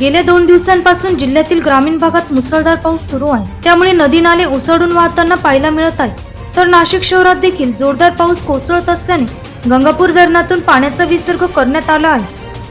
गेल्या दोन दिवसांपासून जिल्ह्यातील ग्रामीण भागात मुसळधार पाऊस सुरू आहे. त्यामुळे नदी नाले ओसडून वाहताना पाहायला मिळत आहे तर नाशिक शहरात देखील जोरदार पाऊस कोसळत असल्याने गंगापूर धरणातून पाण्याचा विसर्ग करण्यात आला आहे.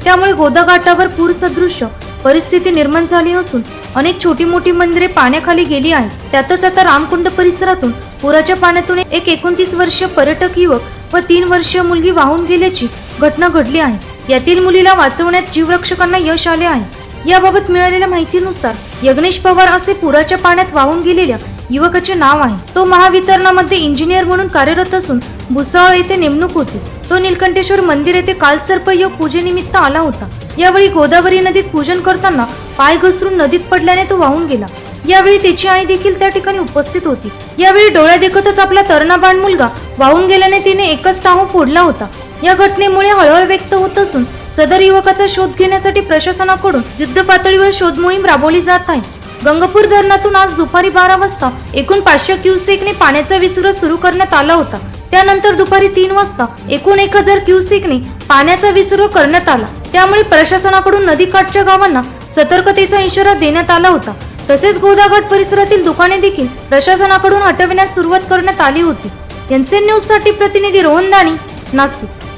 त्यामुळे गोदाघाटावर पूर सदृश्य परिस्थिती निर्माण झाली असून अनेक छोटी मोठी मंदिरे पाण्याखाली गेली आहेत. त्यातच आता रामकुंड परिसरातून पुराच्या पाण्यातून एक एकोणतीस वर्षीय पर्यटक युवक व तीन वर्षीय मुलगी वाहून गेल्याची घटना घडली आहे. यातील मुलीला वाचवण्यात जीवरक्षकांना यश आले आहे. याबाबत मिळालेल्या माहितीनुसार यज्ञेश पवार असे पुराच्या पाण्यात वाहून गेलेल्या युवकाचे नाव आहे. तो महावितरणामध्ये इंजिनियर म्हणून कार्यरत असून भुसावळ येथे नेमणूक होती. तो नीलकंठेश्वर मंदिर येथे कालसर्प योग पूजेनिमित्त आला होता. यावेळी गोदावरी नदीत पूजन करताना पाय घसरून नदीत पडल्याने तो वाहून गेला. यावेळी त्याची आई देखील त्या ठिकाणी उपस्थित होती. यावेळी डोळ्या देखतच आपला तरणाबाण मुलगा वाहून गेल्याने तिने एकच टाहू फोडला होता. या घटनेमुळे हळहळ व्यक्त होत असून सदर युवकाचा शोध घेण्यासाठी प्रशासनाकडून युद्ध पातळीवर शोध मोहीम राबवली जात आहे. गंगापूर धरणातून आज दुपारी बारा वाजता एकूण पाचशे क्युसेकने पाण्याचा विसर्ग सुरू करण्यात आला होता. त्यानंतर दुपारी तीन वाजता एकूण एक हजार क्युसेकने पाण्याचा विसर्ग करण्यात आला. त्यामुळे प्रशासनाकडून नदीकाठच्या गावांना सतर्कतेचा इशारा देण्यात आला होता. तसेच गोदाघाट परिसरातील दुकाने देखील प्रशासनाकडून हटविण्यास सुरुवात करण्यात आली होती. एनसीएन न्यूजसाठी प्रतिनिधी रोहन दाणी नाशिक.